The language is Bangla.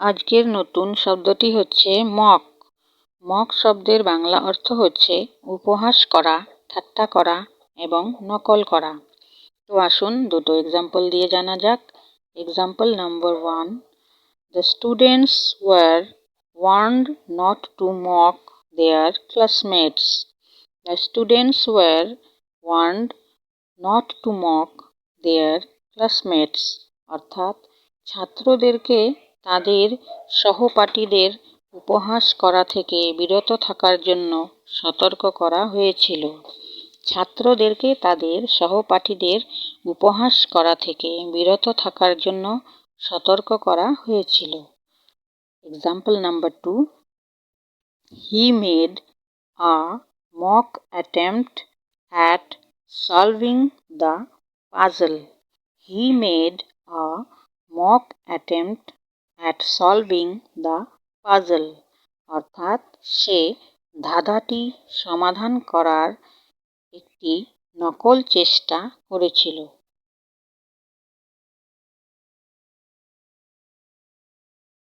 আজকের নতুন শব্দটি হচ্ছে মক। মক শব্দের বাংলা অর্থ হচ্ছে উপহাস করা, ঠাট্টা করা এবং নকল করা। তো আসুন দুটো এক্সাম্পল দিয়ে জানা যাক। Example number one the students were warned not to mock their classmates the students were warned not to mock their classmates অর্থাৎ ছাত্রদেরকে তাদের সহপাঠীদের উপহাস করা থেকে বিরত থাকার জন্য সতর্ক করা হয়েছিল। ছাত্রদেরকে তাদের সহপাঠীদের উপহাস করা থেকে বিরত থাকার জন্য সতর্ক করা হয়েছিল। Example number two he made a mock attempt at solving the puzzle he made a mock attempt at solving the puzzle অর্থাৎ সে ধাঁধাটি সমাধান করার একটি নকল চেষ্টা করেছিল।